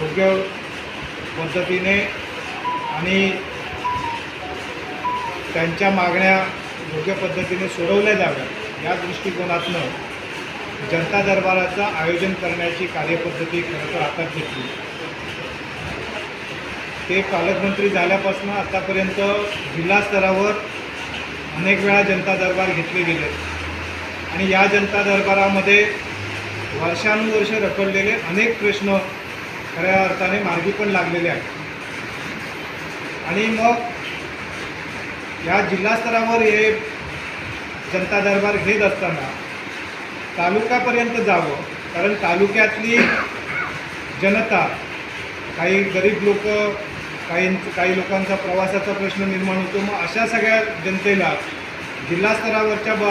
योग्य पद्धतीने आणि त्यांच्या मागण्या योग्य पद्धतीने सोडवल्या जाव्यात या दृष्टिकोनातनं जनता दरबाराचं आयोजन करण्याची कार्यपद्धती खरं तर हातात घेतली. ते पालकमंत्री झाल्यापासून आतापर्यंत जिल्हा स्तरावर अनेक वेळा जनता दरबार घेतले गेले. आणि या जनता दरबारामध्ये वर्षानुवर्ष रखडलेले अनेक प्रश्न खऱ्या अर्थाने मार्गी पण लागलेले आहेत. आणि मग या जिल्हास्तरावर हे जनता दरबार घेत असताना तालुकापर्यंत जावं कारण तालुक्यातली जनता काही गरीब लोक काही काही लोकांचा प्रवासाचा प्रश्न निर्माण होतो. मग अशा सगळ्या जनतेला जिल्हास्तरावरच्या ब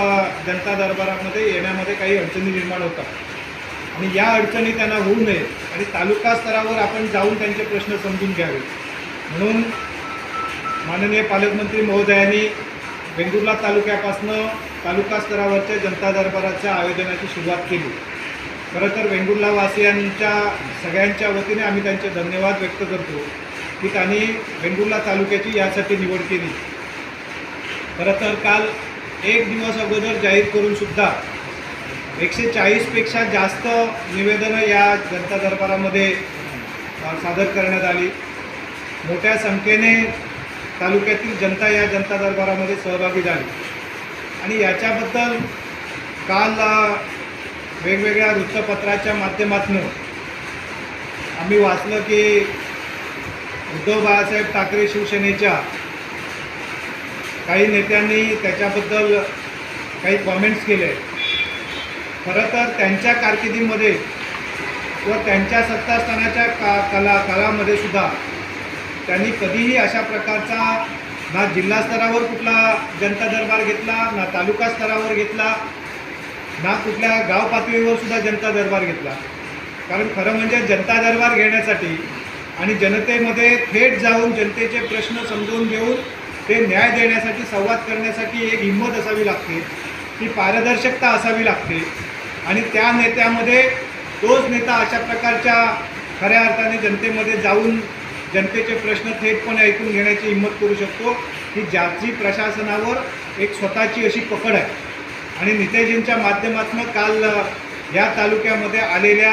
जनता दरबारामध्ये येण्यामध्ये काही अडचणी निर्माण होतात. आणि या अडचणी त्यांना होऊ नये आणि तालुका स्तरावर आपण जाऊन त्यांचे प्रश्न समजून घ्यावे. म्हणून माननीय पालकमंत्री महोदयांनी वेंगुर्ला तालुक्यापासनं तालुका स्तरावरच्या जनता दरबाराच्या आयोजनाची सुरुवात केली. खरं तर वेंगुर्लावासियांच्या सगळ्यांच्या वतीने आम्ही त्यांचे धन्यवाद व्यक्त करतो की त्यांनी वेंगुर्ला तालुक्याची यासाठी निवड केली. खरं तर काल एक दिवस अगोदर जाहीर करूनसुद्धा एकशे चाळीसपेक्षा जास्त निवेदनं या जनता दरबारामध्ये सादर करण्यात आली. मोठ्या संख्येने तालुक्यातील जनता या जनता दरबारामध्ये सहभागी झाली. आणि याच्याबद्दल काल वेगवेगळ्या वृत्तपत्राच्या माध्यमातून आम्ही वाचलं की उद्धव बाळासाहेब ठाकरे शिवसेनेच्या काही नेत्यांनी त्याच्याबद्दल काही कॉमेंट्स केले. खरं तर त्यांच्या कारकिर्दीमध्ये व त्यांच्या सत्तास्थानाच्या का कला काळामध्ये सुद्धा त्यांनी कधीही अशा प्रकारचा ना जिल्हा स्तरावर कुठला जनता दरबार घेतला ना तालुका स्तरावर घेतला ना कुठल्या गाव पातळीवर सुद्धा जनता दरबार घेतला. कारण खरं म्हणजे जनता दरबार घेण्यासाठी आणि जनतेमध्ये थेट जाऊन जनतेचे प्रश्न समजून घेऊन ते न्याय देण्यासाठी संवाद करण्यासाठी एक हिंमत असावी लागते. ती पारदर्शकता असावी लागते. आणि त्या नेत्यामध्ये तोच नेता अशा प्रकारच्या खऱ्या अर्थाने जनतेमध्ये जाऊन जनतेचे प्रश्न थेटपणे ऐकून घेण्याची हिंमत करू शकतो की ज्याची प्रशासनावर एक स्वतःची अशी पकड आहे. आणि नितेजींच्या माध्यमातून काल या तालुक्यामध्ये आलेल्या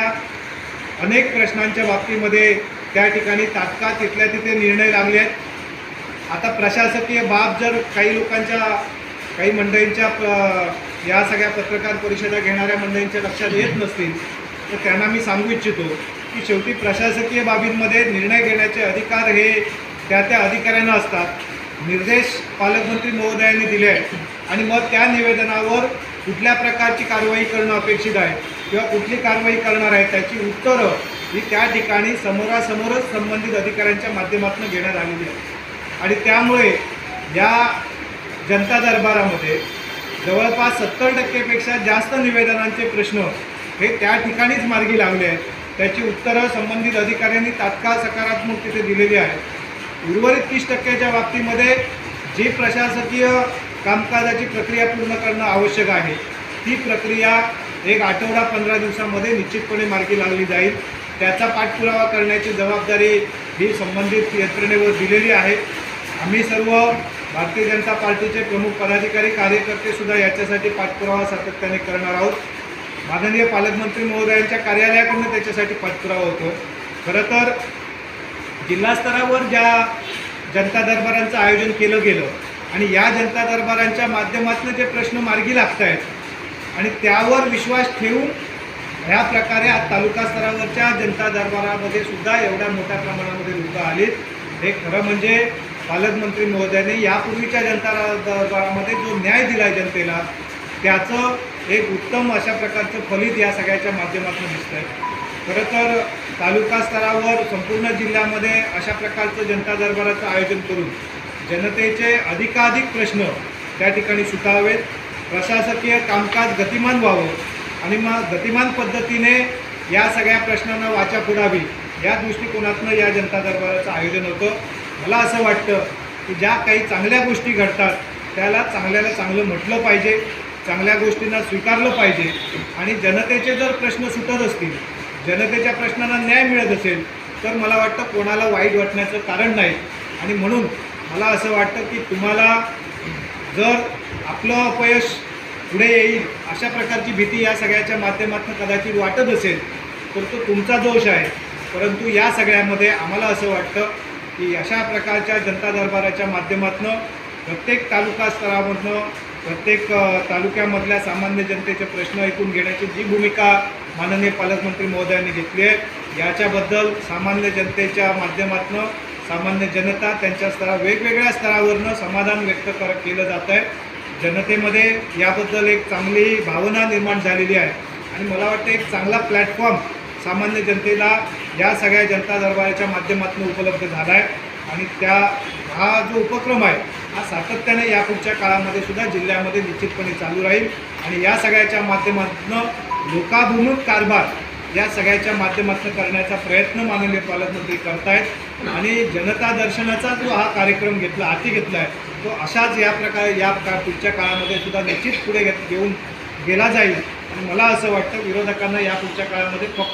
अनेक प्रश्नांच्या बाबतीमध्ये त्या ठिकाणी तात्काळ तिथल्या तिथे निर्णय लागले आहेत. आता प्रशासकीय बाब जर काही लोकांच्या काही मंडळींच्या या सगळ्या पत्रकार परिषदा घेणाऱ्या मंडळींच्या लक्षात येत नसतील तर त्यांना मी सांगू इच्छितो की शेवटी प्रशासकीय बाबींमध्ये निर्णय घेण्याचे अधिकार हे त्या त्या अधिकाऱ्यांना असतात. निर्देश पालकमंत्री महोदयांनी दिले आहेत आणि मग त्या निवेदनावर कुठल्या प्रकारची कारवाई करणं अपेक्षित आहे किंवा कुठली कारवाई करणार आहे त्याची उत्तरं ही त्या ठिकाणी समोरासमोरच संबंधित अधिकाऱ्यांच्या माध्यमातून घेण्यात आलेली आहे आणि त्यामुळे या जनता दरबारामध्ये जवळपास सत्तर टक्केपेक्षा जास्त निवेदनांचे प्रश्न हे त्या ठिकाणीच मार्गी लागले आहेत. त्याची उत्तरं संबंधित अधिकाऱ्यांनी तात्काळ सकारात्मक तिथे दिलेली आहेत. उर्वरित तीस टक्क्याच्या बाबतीमध्ये जी प्रशासकीय कामकाजाची प्रक्रिया पूर्ण करणं आवश्यक आहे ती प्रक्रिया एक आठवडा पंधरा दिवसामध्ये निश्चितपणे मार्गी लागली जाईल. त्याचा पाठपुरावा करण्याची जबाबदारी ही संबंधित यंत्रणेवर दिलेली आहे. आम्ही सर्व भारतीय जनता पार्टीचे प्रमुख पदाधिकारी कार्यकर्ते सुद्धा याच्यासाठी पाठपुरावा सातत्याने करणार आहोत. माननीय पालकमंत्री महोदयांच्या कार्यालयाकडून त्याच्यासाठी पाठपुरावा होतो. खरं तर जिल्हास्तरावर ज्या जनता दरबारांचं आयोजन केलं गेलं आणि या जनता दरबारांच्या माध्यमातून जे प्रश्न मार्गी लागत आहेत आणि त्यावर विश्वास ठेवून ह्या प्रकारे आज तालुका स्तरावरच्या जनता दरबारामध्ये सुद्धा एवढ्या मोठ्या प्रमाणामध्ये लोकं आलीत. हे खरं म्हणजे पालकमंत्री महोदयाने यापूर्वीच्या जनता दरबारामध्ये जो न्याय दिला आहे जनतेला त्याचं एक उत्तम अशा प्रकारचं फलित या सगळ्याच्या माध्यमातून दिसतं आहे खरं तर तालुका स्तरावर संपूर्ण जिल्ह्यामध्ये अशा प्रकारचं जनता दरबाराचं आयोजन करून जनतेचे अधिकाधिक प्रश्न त्या ठिकाणी सुटावेत. प्रशासकीय कामकाज गतिमान व्हावं आणि मग गतिमान पद्धतीने या सगळ्या प्रश्नांना वाचा फोडावी या दृष्टिकोनातनं या जनता दरबाराचं आयोजन होतं. मला असं वाटतं की ज्या काही चांगल्या गोष्टी घडतात त्याला चांगल्याला चांगलं म्हटलं पाहिजे चांगल्या गोष्टींना स्वीकारलं पाहिजे. आणि जनतेचे जर प्रश्न सुटत असतील जनतेच्या प्रश्नांना न्याय मिळत असेल तर मला वाटतं कोणाला वाईट वाटण्याचं कारण नाही. आणि म्हणून मला असं वाटतं की तुम्हाला जर आपलं अपयश पुढे येईल अशा प्रकारची भीती या सगळ्याच्या माध्यमातून कदाचित वाटत असेल तर तो तुमचा दोष आहे. परंतु या सगळ्यामध्ये आम्हाला असं वाटतं की अशा प्रकारच्या जनता दरबाराच्या माध्यमातून प्रत्येक तालुका स्तरामधनं प्रत्येक तालुक्यामधल्या सामान्य जनतेचे प्रश्न ऐकून घेण्याची जी भूमिका माननीय पालकमंत्री महोदयांनी घेतली आहे याच्याबद्दल सामान्य जनतेच्या माध्यमातून सामान्य जनता त्यांच्या स्तरा वेगवेगळ्या स्तरावरनं समाधान व्यक्त कर केलं जात आहे. जनतेमध्ये याबद्दल एक चांगली भावना निर्माण झालेली आहे. आणि मला वाटतं एक चांगला प्लॅटफॉर्म सामान्य जनतेला या सगळ्या जनता दरबाराच्या माध्यमातून उपलब्ध झाला आहे आणि त्या हा जो उपक्रम आहे हा सातत्याने यापुढच्या काळामध्ये सुद्धा जिल्ह्यामध्ये निश्चितपणे चालू राहील. आणि या सगळ्याच्या माध्यमातून लोकाभिमुख कारभार या सगळ्याच्या माध्यमातून करण्याचा प्रयत्न माननीय पालकमंत्री करतायत. आणि जनता दर्शनाचा जो हा कार्यक्रम घेतला हाती घेतला आहे तो अशाच या प्रकारे या का पुढच्या काळामध्ये सुद्धा निश्चित पुढे घेत घेऊन गेला जाईल. आणि मला असं वाटतं विरोधकांना या पुढच्या काळामध्ये फक्त